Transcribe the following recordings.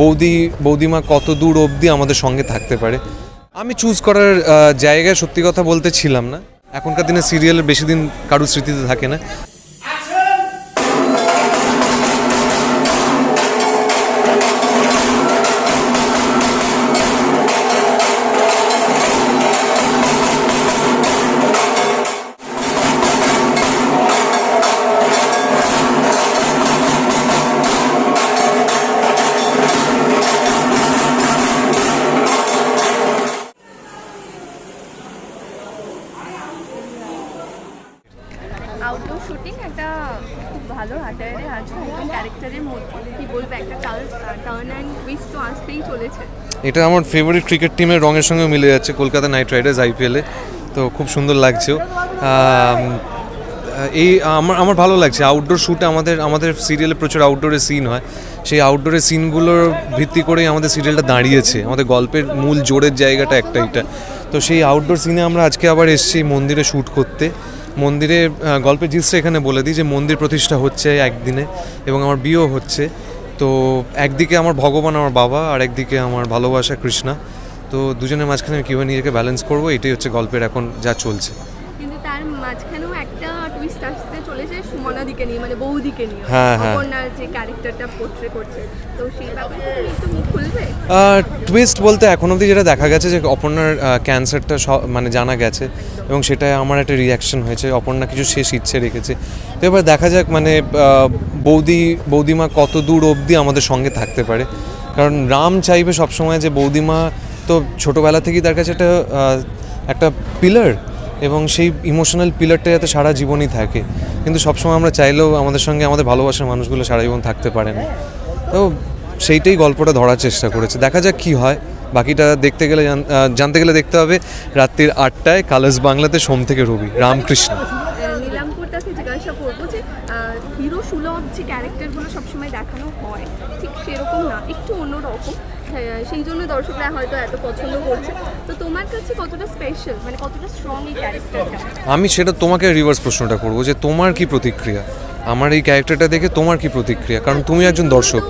বৌদি, বৌদিমা কত দূর অবধি আমাদের সঙ্গে থাকতে পারে? আমি চুজ করার জায়গায় সত্যি কথা বলতে ছিলাম না। এখনকার দিনে সিরিয়ালের বেশি দিন কারুর স্মৃতিতে থাকে না। আউটডোর শুটিং একটা খুব ভালো হাটারে আছে, একদম ক্যারেক্টারের মধ্যে, কি বলব, একটা টার্ন অ্যান্ড টুইস্ট তো আসতেই চলেছে। এটা আমার ফেভারিট ক্রিকেট টিমের রঙের সঙ্গে মিলে যাচ্ছে, কলকাতা নাইট রাইডার্স আইপিএলে তো খুব সুন্দর লাগছেও। এই, আমার আমার ভালো লাগছে আউটডোর শ্যুটে আমাদের আমাদের সিরিয়ালে প্রচুর আউটডোরের সিন হয়। সেই আউটডোরের সিনগুলোর ভিত্তি করেই আমাদের সিরিয়ালটা দাঁড়িয়েছে। আমাদের গল্পের মূল জোরের জায়গাটা একটা এটা। তো সেই আউটডোর সিনে আমরা আজকে আবার এসেছি মন্দিরে শ্যুট করতে। মন্দিরে গল্পে গল্পের জিনিসটা এখানে বলে দিই যে মন্দির প্রতিষ্ঠা হচ্ছে একদিনে এবং আমার বিয়েও হচ্ছে। তো একদিকে আমার ভগবান, আমার বাবা আর একদিকে আমার ভালোবাসা কৃষ্ণা। তো দুজনের মাঝখানে আমি কীভাবে নিজেকে ব্যালেন্স করব, এটাই হচ্ছে গল্পের এখন যা চলছে। চলেছে নিয়ে মানে বৌদিকে নিয়ে। হ্যাঁ, হ্যাঁ। যে ক্যারেক্টারটা পোট্রে করছে। তো সেই ব্যাপারে তুমি খুলবে? টুইস্ট বলতে এখন অবধি যেটা দেখা গেছে যে অপর্ণার ক্যান্সারটা মানে জানা গেছে এবং সেটা আমার একটা রিয়াকশন হয়েছে। অপর্ণা কিছু শেষ ইচ্ছে রেখেছে। তো এবার দেখা যাক মানে বৌদি বৌদিমা কত দূর অবধি আমাদের সঙ্গে থাকতে পারে। কারণ রাম চাইবে সবসময় যে বৌদিমা তো ছোটোবেলা থেকেই তার কাছে একটা একটা পিলার এবং সেই ইমোশনাল পিলারটা যাতে সারা জীবনই থাকে। কিন্তু সবসময় আমরা চাইলেও আমাদের সঙ্গে আমাদের ভালোবাসার মানুষগুলো সারা জীবন থাকতে পারে না তো সেইটাই গল্পটা ধরার চেষ্টা করেছে। দেখা যাক কি হয়। বাকিটা দেখতে গেলে জানতে গেলে দেখতে হবে। রাত্রির আটটায় কালার্স বাংলাতে সোম থেকে রবি। রামকৃষ্ণ আহ, নীলাম্পুর তাকে জিজ্ঞাসা করব যে হিরো সুলভ যে ক্যারেক্টারগুলো সবসময় দেখানো হয় ঠিক সেরকম না একটু অন্যরকম। হ্যাঁ, সেই জন্য দর্শকরা হয়তো এত পছন্দ করছে। তো তোমার কাছে কতটা স্পেশাল মানে কতটা স্ট্রং এই ক্যারেক্টারটা? আমি সেটা তোমাকে রিভার্স প্রশ্নটা করব যে তোমার কি প্রতিক্রিয়া? আমার এই ক্যারেক্টারটা দেখে তোমার কি প্রতিক্রিয়া? কারণ তুমি একজন দর্শক।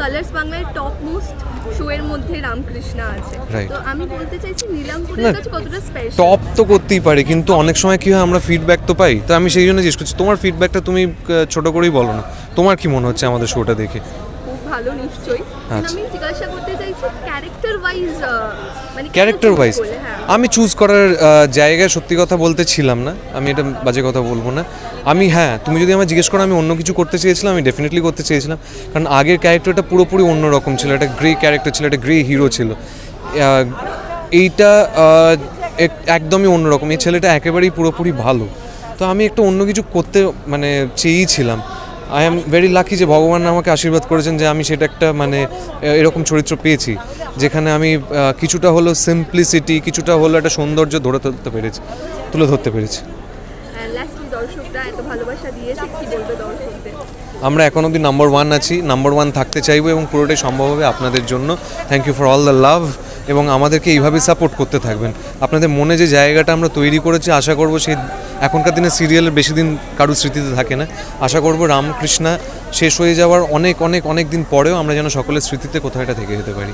কালার্স বাংলার টপ মোস্ট শো এর মধ্যে রামকৃষ্ণ আছে। তো আমি বলতে চাইছি কাছে কতটা স্পেশাল টপ তো করতেই পারে কিন্তু অনেক সময় কি হয় আমরা ফিডব্যাক তো পাই। তো আমি সেই জন্য জিজ্ঞেস করছি তোমার ফিডব্যাকটা তুমি ছোট করেই বলো না। তোমার কি মনে হচ্ছে আমাদের শোটা দেখে? ভালো নিশ্চয়ই। আচ্ছা। আমি জিজ্ঞাসা করতে চাইছি ক্যারেক্টার ওয়াইজ মানে ক্যারেক্টার ওয়াইজ আমি চুজ করার জায়গায় সত্যি কথা বলতে ছিলাম না। আমি এটা বাজে কথা বলব না। আমি হ্যাঁ তুমি যদি আমার জিজ্ঞেস করো আমি অন্য কিছু করতে চেয়েছিলাম আমি ডেফিনেটলি করতে চেয়েছিলাম। কারণ আগের ক্যারেক্টারটা পুরোপুরি অন্যরকম ছিল। একটা গ্রে ক্যারেক্টার ছিল একটা গ্রে হিরো ছিল। এইটা এক- একদমই অন্যরকম। এই ছেলেটা একেবারেই পুরোপুরি ভালো। তো আমি একটা অন্য কিছু করতে মানে চেয়েছিলাম আই এম ভেরি লাকি যে ভগবান আমাকে আশীর্বাদ করেছেন যে আমি সেটা একটা মানে এরকম চরিত্র পেয়েছি যেখানে আমি কিছুটা হলো সিম্পলিসিটি কিছুটা হলো একটা সৌন্দর্য ধরে তুলতে পেরেছি তুলে ধরতে পেরেছি। আমরা এখন অবধি নাম্বার ওয়ান আছি নাম্বার ওয়ান থাকতে চাইব এবং পুরোটাই সম্ভব হবে আপনাদের জন্য। Thank you for all the love এবং আমাদেরকে এইভাবে সাপোর্ট করতে থাকবেন। আপনাদের মনে যে জায়গাটা আমরা তৈরি করেছি, আশা করব সেই এখনকার দিনে সিরিয়ালের বেশি দিন কারুর স্মৃতিতে থাকে না। আশা করব রামকৃষ্ণা শেষ হয়ে যাওয়ার অনেক অনেক অনেক দিন পরেও আমরা যেন সকলের স্মৃতিতে কোথাও এটা থেকে যেতে পারি।